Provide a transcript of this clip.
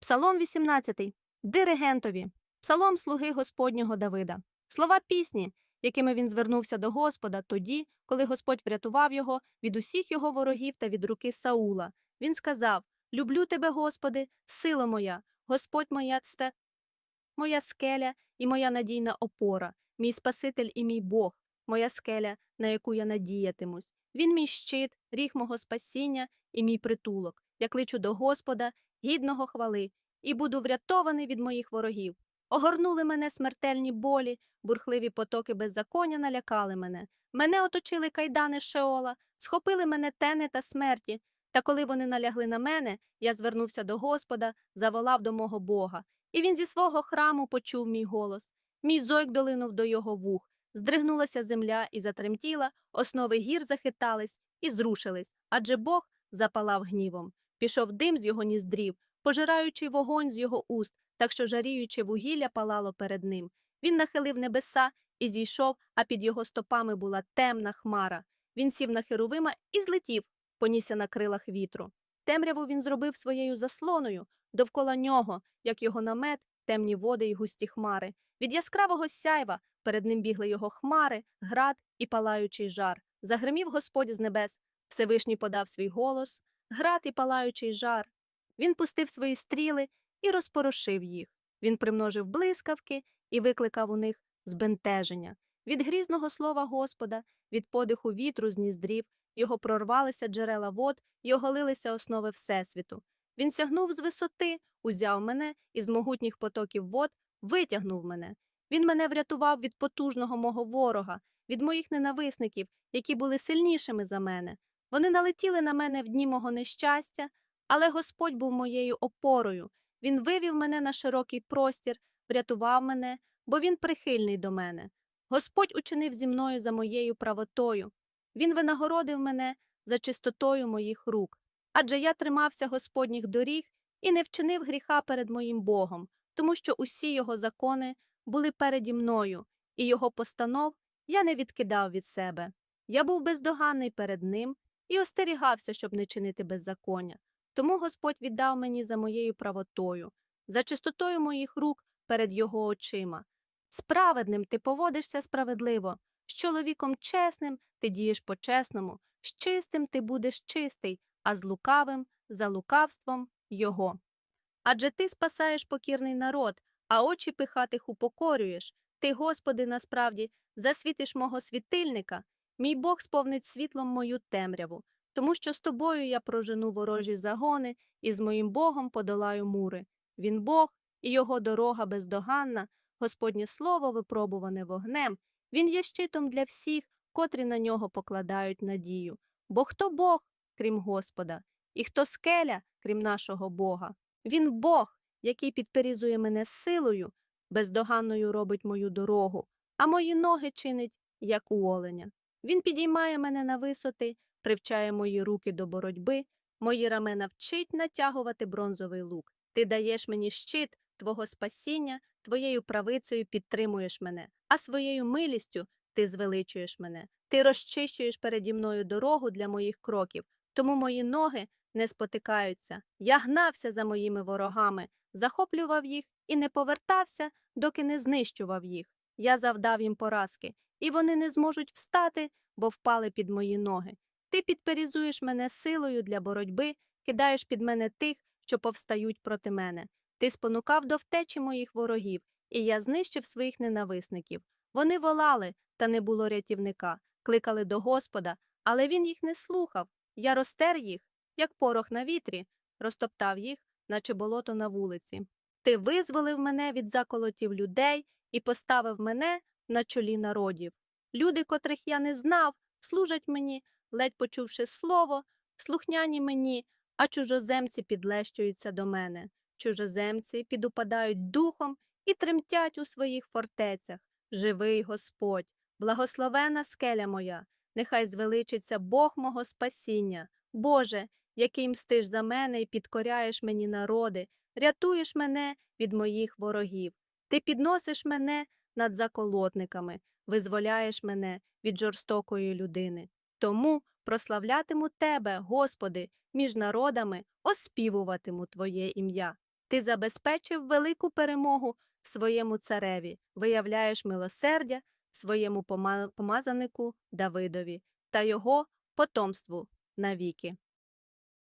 Псалом 18. Диригентові. Псалом слуги Господнього Давида. Слова пісні, якими він звернувся до Господа тоді, коли Господь врятував його від усіх його ворогів та від руки Саула. Він сказав: Люблю тебе, Господи, сила моя, Господь моя цте, моя скеля і моя надійна опора, мій Спаситель і мій Бог, моя скеля, на яку я надіятимусь. Він мій щит, ріг мого спасіння і мій притулок. Я кличу до Господа, гідного хвали, і буду врятований від моїх ворогів. Огорнули мене смертельні болі, бурхливі потоки беззаконня налякали мене. Мене оточили кайдани Шеола, схопили мене тени та смерті. Та коли вони налягли на мене, я звернувся до Господа, заволав до мого Бога. І він зі свого храму почув мій голос. Мій зойк долинув до його вух. Здригнулася земля і затремтіла, основи гір захитались і зрушились, адже Бог запалав гнівом. Пішов дим з його ніздрів, пожираючий вогонь з його уст, так що жаріюче вугілля палало перед ним. Він нахилив небеса і зійшов, а під його стопами була темна хмара. Він сів на херовима і злетів, понісся на крилах вітру. Темряву він зробив своєю заслоною, довкола нього, як його намет, темні води й густі хмари. Від яскравого сяйва перед ним бігли його хмари, град і палаючий жар. Загримів Господь з небес, Всевишній подав свій голос, град і палаючий жар. Він пустив свої стріли і розпорошив їх. Він примножив блискавки і викликав у них збентеження. Від грізного слова Господа, від подиху вітру з ніздрів, його прорвалися джерела вод й оголилися основи Всесвіту. Він сягнув з висоти, узяв мене і з могутніх потоків вод витягнув мене. Він мене врятував від потужного мого ворога, від моїх ненависників, які були сильнішими за мене. Вони налетіли на мене в дні мого нещастя, але Господь був моєю опорою. Він вивів мене на широкий простір, врятував мене, бо він прихильний до мене. Господь учинив зі мною за моєю правотою. Він винагородив мене за чистотою моїх рук. Адже я тримався Господніх доріг і не вчинив гріха перед моїм Богом, тому що усі його закони були переді мною, і його постанов я не відкидав від себе. Я був бездоганний перед ним і остерігався, щоб не чинити беззаконня. Тому Господь віддав мені за моєю правотою, за чистотою моїх рук перед його очима. Справедним ти поводишся справедливо, з чоловіком чесним ти дієш по-чесному, з чистим ти будеш чистий, а з лукавим за лукавством його. Адже ти спасаєш покірний народ, а очі пихатих упокорюєш. Ти, Господи, насправді засвітиш мого світильника, мій Бог сповнить світлом мою темряву, тому що з тобою я прожену ворожі загони і з моїм Богом подолаю мури. Він Бог, і його дорога бездоганна, Господнє слово випробуване вогнем. Він є щитом для всіх, котрі на нього покладають надію. Бо хто Бог, крім Господа, і хто скеля, крім нашого Бога? Він Бог, який підперізує мене силою, бездоганною робить мою дорогу, а мої ноги чинить, як у оленя. Він підіймає мене на висоти, привчає мої руки до боротьби, мої рамена вчить натягувати бронзовий лук. Ти даєш мені щит твого спасіння, твоєю правицею підтримуєш мене, а своєю милістю ти звеличуєш мене. Ти розчищуєш переді мною дорогу для моїх кроків, тому мої ноги не спотикаються. Я гнався за моїми ворогами, захоплював їх і не повертався, доки не знищував їх. Я завдав їм поразки, і вони не зможуть встати, бо впали під мої ноги. Ти підперізуєш мене силою для боротьби, кидаєш під мене тих, що повстають проти мене. Ти спонукав до втечі моїх ворогів, і я знищив своїх ненависників. Вони волали, та не було рятівника, кликали до Господа, але він їх не слухав. Я розтер їх, як порох на вітрі, розтоптав їх, наче болото на вулиці. Ти визволив мене від заколотів людей і поставив мене на чолі народів. Люди, котрих я не знав, служать мені, ледь почувши слово, слухняні мені, а чужоземці підлещуються до мене. Чужоземці підупадають духом і тремтять у своїх фортецях. Живий Господь, благословена скеля моя, нехай звеличиться Бог мого спасіння. Боже, який мстиш за мене і підкоряєш мені народи, рятуєш мене від моїх ворогів. Ти підносиш мене над заколотниками, визволяєш мене від жорстокої людини. Тому прославлятиму Тебе, Господи, між народами, оспівуватиму Твоє ім'я. Ти забезпечив велику перемогу своєму цареві, виявляєш милосердя своєму помазанику Давидові та його потомству навіки.